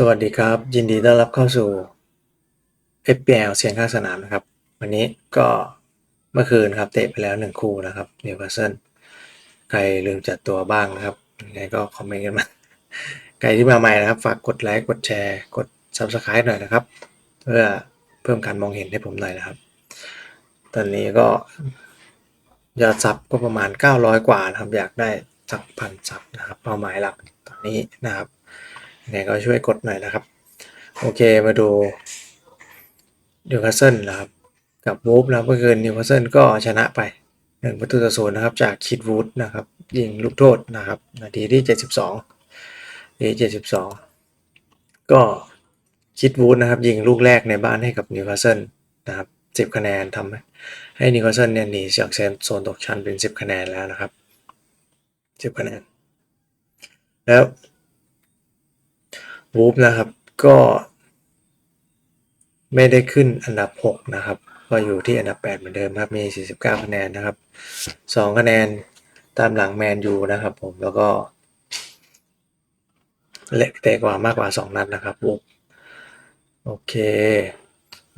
สวัสดีครับ ยินดีต้อนรับเข้าสู่ FPL เสียงข้างสนามนะครับ วันนี้ก็เมื่อคืนครับเตะไปแล้วหนึ่งคู่นะครับนิวคาสเซิลใครลืมจัดตัวบ้างนะครับยังไงก็คอมเมนต์กันมา ใครที่มาใหม่นะครับ ฝากกดไลค์กดแชร์กด Subscribe หน่อยนะครับ เพื่อเพิ่มการมองเห็นให้ผมหน่อยนะครับ ตอนนี้ก็ยอดซับก็ประมาณ 900 กว่านะครับ อยากได้สักพันซับนะครับเป้าหมายหลักตอนนี้นะครับ ยังไงก็ช่วยกดหน่อยนะครับ โอเคมาดูนิวคาสเซิลนะครับกับวูฟนะเมื่อคืนนิวคาสเซิลก็ชนะไปหนึ่งประตูต่อศูนย์นะครับจากคิดวูดนะครับยิงลูกโทษนะครับนาทีที่ 72นาที72 ก็คิดวูดนะครับยิงลูกแรกในบ้านให้กับนิวคาสเซิลนะครับ10 คะแนนทำให้นิวคาสเซิลเนี่ยหนีจากโซนตกชั้นเป็น 10 คะแนนแล้วนะครับ 10 คะแนน แล้ว วูฟนะครับก็ไม่ได้ขึ้นอันดับ 6 นะครับ ก็อยู่ที่อันดับ 8 เหมือนเดิมครับมี 49 คะแนนนะครับ 2 คะแนนตามหลังแมนยูนะครับผมแล้วก็เละเตะกว่ามากกว่า 2 นัดนะครับวูฟโอเค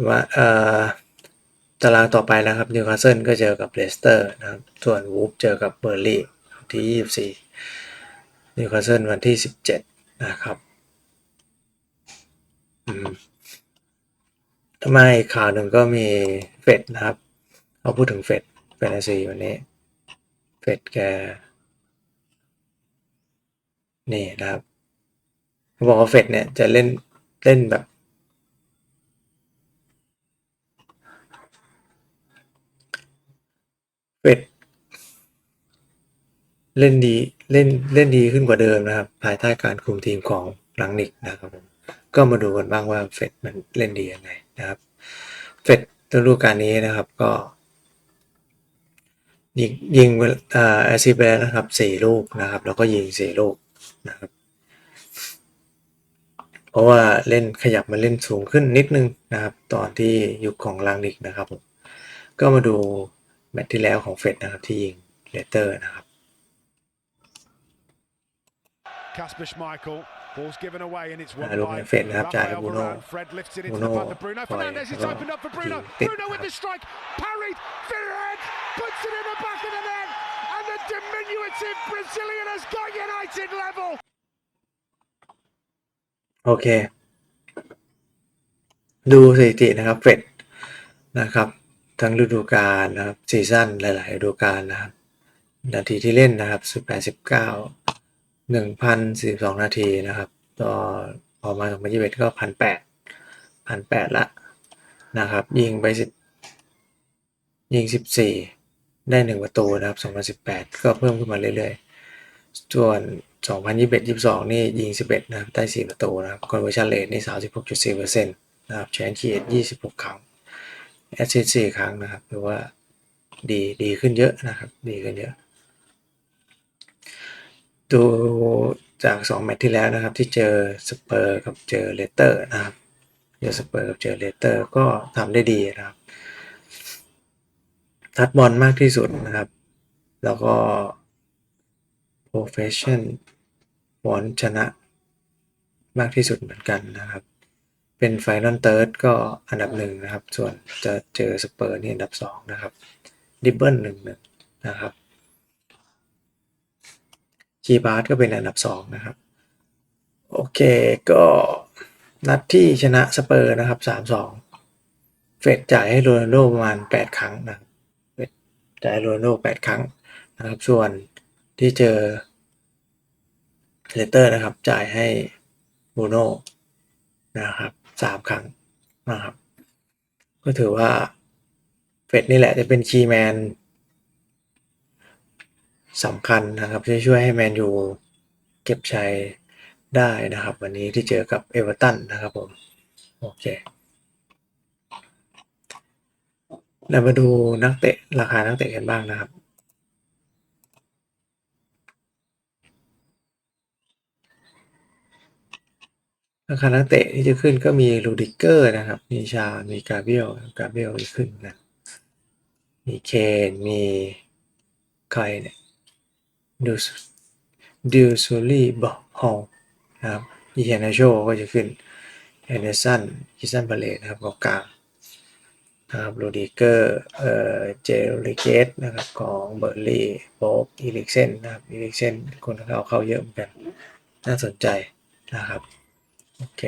ว่าเอ่อตารางต่อไปนะครับนิวคาสเซิลก็เจอกับเลสเตอร์นะครับส่วนวูฟเจอกับเบอร์ลี่ที่ 24นิวคาสเซิลวันที่ 17 นะครับ ทำไมข่าวหนึ่งก็มีเฟดนะครับเอาพูดถึงเฟดแฟนตาซีวันนี้ เฟดแก นี่นะครับเขาบอกว่าเฟดเนี่ยจะเล่นเล่นแบบ เฟดเล่นดีเล่นเล่นดีขึ้นกว่าเดิมนะครับ ภายใต้การคุมทีมของลังนิกนะครับผม ก็มาดูกันบ้างว่าเฟดมันเล่นดียังไงนะครับ เฟดฤดูกาลนี้นะครับก็ยิงยิงอ่าแอซิไปแล้วนะครับสี่ลูกนะครับ แล้วก็ยิงสี่ลูกนะครับ เพราะว่าเล่นขยับมาเล่นสูงขึ้นนิดนึงนะครับ ตอนที่ยุคของลังนิกนะครับผมก็มาดูแมตช์ที่แล้วของเฟดนะครับที่ยิงเลเตอร์นะครับ Kasper Schmeichel. Ball's given away and it's won อ่าลูก by ในเฟดนะครับจ่ายให้ Rafael บูโน่ Varane. Fred lifts it into Bruno the front of Bruno ปล่อย Fernandes. แล้ว It's ก็ opened up for ยิ Bruno. งติด Bruno นะ with ครั the บ strike. Parried. Fred puts it in the back of the net. And the diminutive Brazilian has got United level. โอเคดูสถิตินะครับเฟดนะครับ ทั้งฤดูกาลนะครับซีซั่นหลาย ๆ ฤดูกาลนะครับ นาทีที่เล่นนะครับสิบแปดสิบเก้า หนึ่งพันสี่สองนาทีนะครับต่อพอมาสองพันยี่สิบเอ็ดก็พันแปดพันแปดละนะครับ ยิงไปสิบยิงสิบสี่ได้หนึ่งประตูนะครับสองพันสิบแปดก็เพิ่มขึ้นมาเรื่อยๆ ส่วน2021 22นี่ยิง11นะครับได้4ประตูนะครับ conversion rate นี่36.4%นต์นะครับ chance create 26ครั้ง assist 4ครั้งนะครับถือว่าดีดีขึ้นเยอะนะครับ ดีขึ้นเยอะ ดูจาก 2 แมตช์ที่แล้วนะครับ ที่เจอสเปอร์กับเจอเลสเตอร์นะครับเจอสเปอร์กับเจอเลสเตอร์ก็ทำได้ดีนะครับ ทัดบอลมากที่สุดนะครับ แล้วก็ profession บอลชนะมากที่สุดเหมือนกันนะครับ เป็นไฟนอลเติร์ดก็อันดับหนึ่งนะครับ ส่วนจะเจอสเปอร์นี่อันดับสองนะครับดิบเบิลหนึ่งหนึ่งนะครับ คีบาร์ก็เป็นอันดับสองนะครับ โอเคก็นัดที่ชนะสเปอร์นะครับสามสองเฟดจ่ายให้โรนัลโดประมาณแปดครั้งนะเฟดจ่ายโรนัลโดแปดครั้งนะครับ ส่วนที่เจอเลเตอร์นะครับ จ่ายให้บูโน่นะครับสามครั้งนะครับ ก็ถือว่าเฟดนี่แหละจะเป็นคีย์แมน สำคัญนะครับที่ช่วยให้แมนยูเก็บชัยได้นะครับ วันนี้ที่เจอกับเอเวอร์ตันนะครับผมโอเคเรามาดูนักเตะราคานักเตะกันบ้างนะครับราคานักเตะที่จะขึ้นก็มีลูดิเกอร์นะครับ มีชา มีกาเบียลกาเบียลขึ้นนะ มีเคน มีใครเนี่ย ดูสดิวซูรี่บอกฮอลนะครับอีเฮนโชก็จะขึ้นเฮนเดอร์สันคิสันบาเลตนะครับกองกลางนะครับโรดิเกอร์เอ่อเจลริเกตนะครับของเบอร์ลี่โป๊บอีลิกเซนนะครับอีลิกเซนคนเขาเข้าเยอะเหมือนกัน น่าสนใจนะครับ โอเค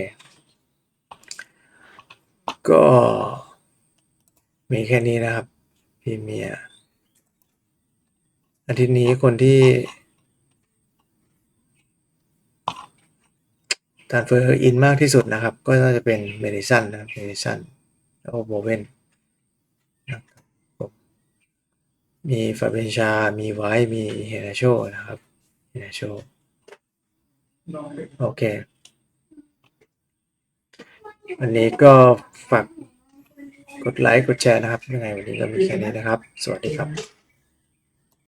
ก็มีแค่นี้นะครับพรีเมียร์ อาทิตย์นี้คนที่ทานเฟอร์อินมากที่สุดนะครับ ก็น่าจะเป็นเมดิสันนะครับเมดิสันแล้วก็โบเวนนะครับมีฟาเบนชา มีไวท์มีเฮนาโชนะครับเฮนาโชโอเค วันนี้ก็ฝากกดไลค์ กดแชร์นะครับ ยังไงวันนี้ก็มีแค่นี้นะครับ สวัสดีครับ